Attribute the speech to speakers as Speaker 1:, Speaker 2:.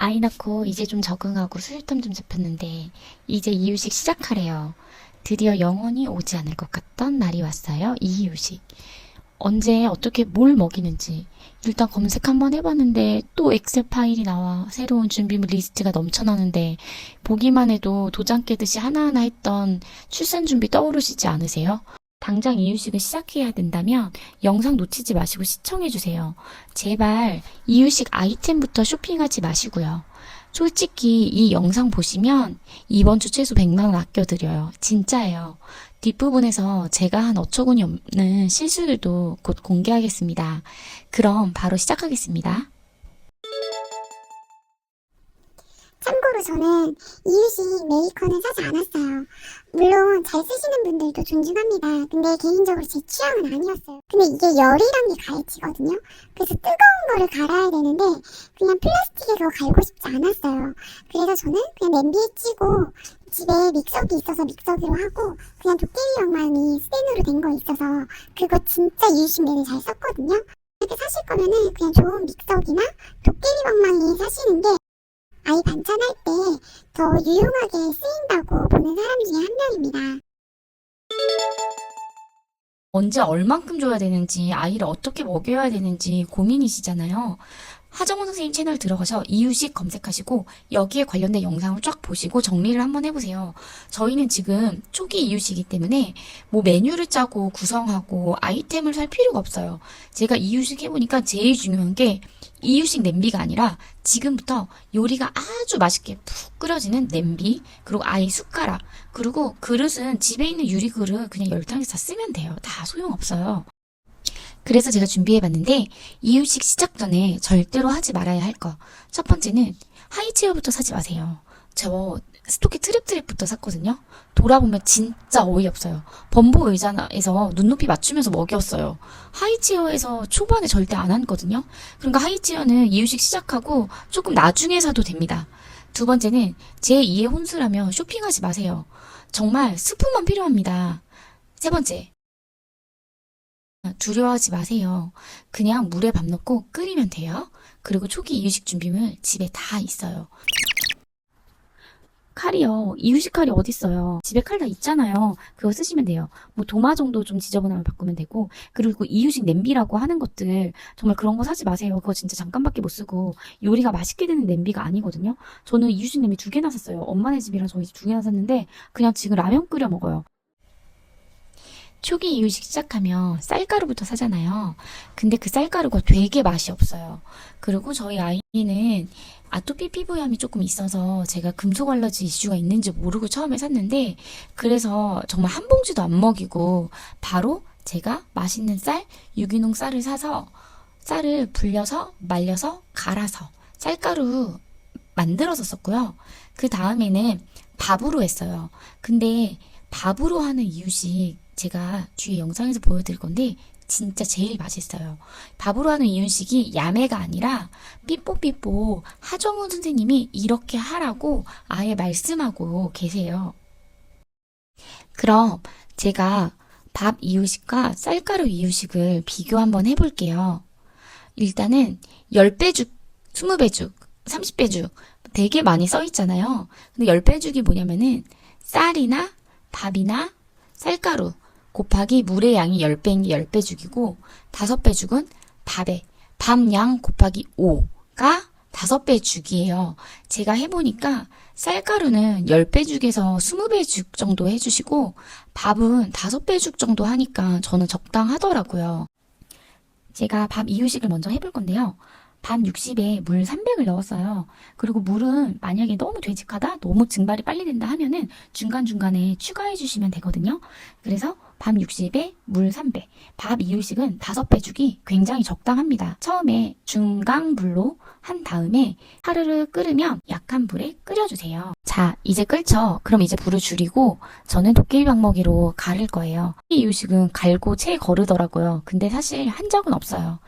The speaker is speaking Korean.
Speaker 1: 아이 낳고 이제 좀 적응하고 수술탐 좀 잡혔는데 이제 이유식 시작하래요. 드디어 영원히 오지 않을 것 같던 날이 왔어요. 이유식. 언제 어떻게 뭘 먹이는지 일단 검색 한번 해봤는데 또 엑셀 파일이 나와 새로운 준비물 리스트가 넘쳐나는데 보기만 해도 도장 깨듯이 하나하나 했던 출산 준비 떠오르시지 않으세요? 당장 이유식을 시작해야 된다면 영상 놓치지 마시고 시청해주세요. 제발 이유식 아이템부터 쇼핑하지 마시고요. 솔직히 이 영상 보시면 이번 주 최소 100만원 아껴드려요. 진짜예요. 뒷부분에서 제가 한 어처구니 없는 실수들도 곧 공개하겠습니다. 그럼 바로 시작하겠습니다.
Speaker 2: 참고로 저는 이유식 메이커는 사지 않았어요. 물론 잘 쓰시는 분들도 존중합니다. 근데 개인적으로 제 취향은 아니었어요. 근데 이게 열이란 게 가해지거든요. 그래서 뜨거운 거를 갈아야 되는데 그냥 플라스틱에서 갈고 싶지 않았어요. 그래서 저는 그냥 냄비에 찌고 집에 믹서기 있어서 믹서기로 하고 그냥 도깨비 양말이 스텐으로 된 거 있어서 그거 진짜 내내 잘 썼거든요. 이렇게 사실 거면은 그냥 좋은 믹서기나 도깨비 방망이 사시는 게 아이 반찬할 때 더 유용하게 쓰인다고 보는 사람 중에 한 명입니다.
Speaker 1: 언제 얼만큼 줘야 되는지, 아이를 어떻게 먹여야 되는지 고민이시잖아요. 하정원 선생님 채널 들어가서 이유식 검색하시고 여기에 관련된 영상을 쫙 보시고 정리를 한번 해보세요. 저희는 지금 초기 이유식이기 때문에 뭐 메뉴를 짜고 구성하고 아이템을 살 필요가 없어요. 제가 이유식 해보니까 제일 중요한 게 이유식 냄비가 아니라 지금부터 요리가 아주 맛있게 푹 끓여지는 냄비, 그리고 아이 숟가락, 그리고 그릇은 집에 있는 유리 그릇 그냥 열탕에서 다 쓰면 돼요. 다 소용없어요. 그래서 제가 준비해봤는데 이유식 시작 전에 절대로 하지 말아야 할 거. 첫 번째는 하이체어부터 사지 마세요. 저 스토키 트랩트랩부터 샀거든요. 돌아보면 진짜 어이없어요. 범보 의자에서 눈높이 맞추면서 먹였어요. 하이체어에서 초반에 절대 안 앉거든요. 그러니까 하이체어는 이유식 시작하고 조금 나중에 사도 됩니다. 두 번째는 제 2의 혼수라며 쇼핑하지 마세요. 정말 스푼만 필요합니다. 세 번째. 두려워하지 마세요. 그냥 물에 밥 넣고 끓이면 돼요. 그리고 초기 이유식 준비물 집에 다 있어요. 칼이요. 이유식 칼이 어딨어요. 집에 칼 다 있잖아요. 그거 쓰시면 돼요. 뭐 도마 정도 좀 지저분하면 바꾸면 되고 그리고 이유식 냄비라고 하는 것들 정말 그런 거 사지 마세요. 그거 진짜 잠깐밖에 못 쓰고 요리가 맛있게 되는 냄비가 아니거든요. 저는 이유식 냄비 두 개나 샀어요. 엄마네 집이랑 저희 집 두 개나 샀는데 그냥 지금 라면 끓여 먹어요. 초기 이유식 시작하면 쌀가루부터 사잖아요. 근데 그 쌀가루가 되게 맛이 없어요. 그리고 저희 아이는 아토피 피부염이 조금 있어서 제가 금속 알러지 이슈가 있는지 모르고 처음에 샀는데 그래서 정말 한 봉지도 안 먹이고 바로 제가 맛있는 쌀, 유기농 쌀을 사서 쌀을 불려서 말려서 갈아서 쌀가루 만들어서 썼고요. 그 다음에는 밥으로 했어요. 근데 밥으로 하는 이유식 제가 뒤에 영상에서 보여드릴 건데 진짜 제일 맛있어요. 밥으로 하는 이유식이 야매가 아니라 삐뽀삐뽀 하정우 선생님이 이렇게 하라고 아예 말씀하고 계세요. 그럼 제가 밥 이유식과 쌀가루 이유식을 비교 한번 해볼게요. 일단은 10배 죽, 20배 죽, 30배 죽 되게 많이 써 있잖아요. 근데 10배 죽이 뭐냐면은 쌀이나 밥이나 쌀가루 곱하기 물의 양이 10배인 게 10배 죽이고 5배 죽은 밥에 밥양 곱하기 5가 5배 죽이에요. 제가 해보니까 쌀가루는 10배 죽에서 20배 죽 정도 해주시고 밥은 5배 죽 정도 하니까 저는 적당하더라고요. 제가 밥 이유식을 먼저 해볼 건데요. 밥 60에 물 300을 넣었어요. 그리고 물은 만약에 너무 되직하다, 너무 증발이 빨리 된다 하면은 중간중간에 추가해 주시면 되거든요. 그래서 밥 60에 물 3배, 밥 이유식은 5배 주기 굉장히 적당합니다. 처음에 중강불로 한 다음에 하루를 끓으면 약한 불에 끓여주세요. 자, 이제 끓죠? 그럼 이제 불을 줄이고 저는 도깨비 방먹이로 갈을 거예요. 이 이유식은 갈고 채 거르더라고요. 근데 사실 한 적은 없어요.